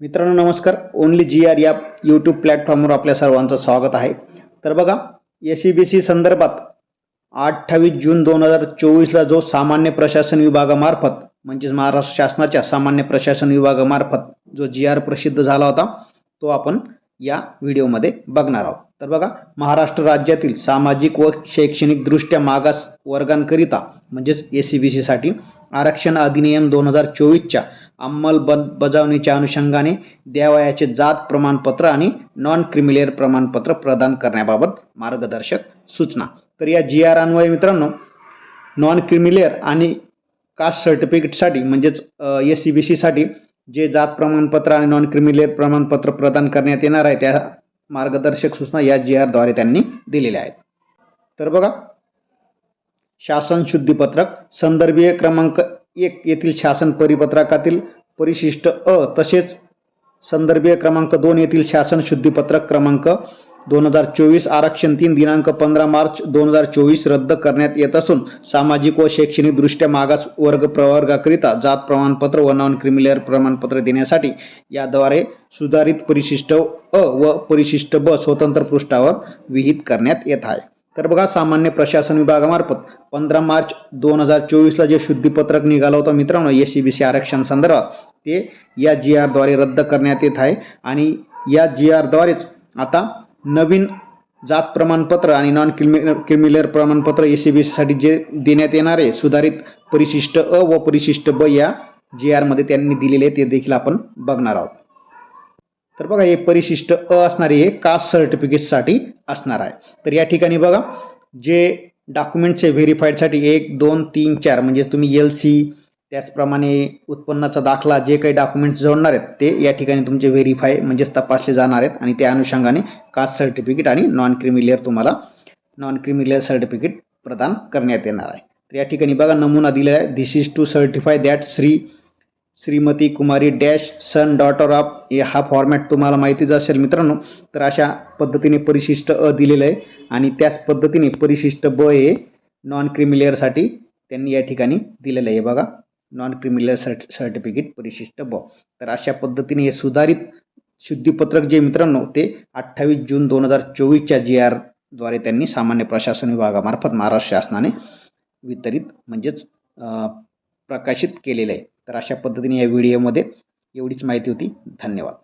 मित्रांनो नमस्कार. Only G R या यूट्यूब प्लॅटफॉर्मवर आपल्या सर्वांचं स्वागत आहे. तर बघा एस सी बी सी संदर्भात अठ्ठावीस जून दोन हजार चोवीसला जो सामान्य प्रशासन विभागामार्फत म्हणजेच महाराष्ट्र शासनाच्या सामान्य प्रशासन विभागामार्फत जो जी आर प्रसिद्ध झाला होता तो आपण या व्हिडिओमध्ये बघणार आहोत. तर बघा महाराष्ट्र राज्यातील सामाजिक व शैक्षणिकदृष्ट्या मागास वर्गांकरिता म्हणजेच एस सी बी सीसाठी आरक्षण अधिनियम दोन हजार चोवीसच्या अंमलबजावणीच्या अनुषंगाने द्यावयाचे जात प्रमाणपत्र आणि नॉन क्रिमिलेअर प्रमाणपत्र प्रदान करण्याबाबत मार्गदर्शक सूचना. तर या जी आर अन्वये मित्रांनो नॉन क्रिमिलेअर आणि कास्ट सर्टिफिकेटसाठी म्हणजेच एस सी बी सीसाठी जे जात प्रमाणपत्र आणि नॉन क्रिमिलेअर प्रमाणपत्र प्रदान करण्यात येणार आहे त्या मार्गदर्शक सूचना या जी आरद्वारे त्यांनी दिलेल्या आहेत. तर बघा शासन शुद्धीपत्रक संदर्भीय क्रमांक एक येथील शासन परिपत्रकातील परिशिष्ट अ तसेच संदर्भीय क्रमांक दोन येथील शासन शुद्धीपत्रक क्रमांक दोन हजार चोवीस आरक्षण तीन दिनांक पंधरा मार्च दोन हजार चोवीस रद्द करण्यात येत असून सामाजिक व शैक्षणिकदृष्ट्या मागास वर्ग प्रवर्गाकरिता जात प्रमाणपत्र व नॉन क्रिमिलेअर प्रमाणपत्र देण्यासाठी याद्वारे सुधारित परिशिष्ट अ व परिशिष्ट ब स्वतंत्र पृष्ठावर विहित करण्यात येत आहे. तर बघा सामान्य प्रशासन विभागामार्फत पंधरा मार्च दोन हजार चोवीसला जे शुद्धीपत्रक निघालं होतं मित्रांनो एस सी बी सी आरक्षण संदर्भात ते या जी आरद्वारे रद्द करण्यात येत आहे. आणि या जी आरद्वारेच आता नवीन जात प्रमाणपत्र आणि नॉन क्रिमि क्रिमिलर प्रमाणपत्र एस सी बी सीसाठी जे देण्यात येणारे सुधारित परिशिष्ट अ व परिशिष्ट ब या जी आरमध्ये त्यांनी दिलेले आहे ते देखील आपण बघणार आहोत. तर बघा हे परिशिष्ट अ असणारे हे कास्ट सर्टिफिकेटसाठी असणार आहे. तर या ठिकाणी बघा जे डॉक्युमेंट्स आहे व्हेरीफाईडसाठी एक दोन तीन चार म्हणजे तुम्ही एल सी त्याचप्रमाणे उत्पन्नाचा दाखला जे काही डॉक्युमेंट्स जोडणार आहेत ते या ठिकाणी तुमचे व्हेरीफाय म्हणजेच तपासले जाणार आहेत आणि त्या अनुषंगाने कास्ट सर्टिफिकेट आणि नॉन क्रिमिलियर तुम्हाला नॉन क्रिमिलियर सर्टिफिकेट प्रदान करण्यात येणार आहे. तर या ठिकाणी बघा नमुना दिलेला आहे. This is to certify that Shri Shrimati Kumari dash son daughter of ए हा फॉर्मॅट तुम्हाला माहितीच असेल मित्रांनो. तर अशा पद्धतीने परिशिष्ट अ दिलेलं आहे आणि त्याच पद्धतीने परिशिष्ट ब हे नॉन क्रिमिलेअरसाठी त्यांनी या ठिकाणी दिलेलं आहे. बघा नॉन क्रिमिनल सर्ट सर्टिफिकेट परिशिष्ट ब. तर अशा पद्धतीने हे सुधारित शुद्धीपत्रक जे मित्रांनो ते अठ्ठावीस जून दोन हजार चोवीसच्या जी आरद्वारे त्यांनी सामान्य प्रशासन विभागामार्फत महाराष्ट्र शासनाने वितरित म्हणजेच प्रकाशित केलेलं आहे. तर अशा पद्धतीने या व्हिडिओमध्ये एवढीच माहिती होती. धन्यवाद.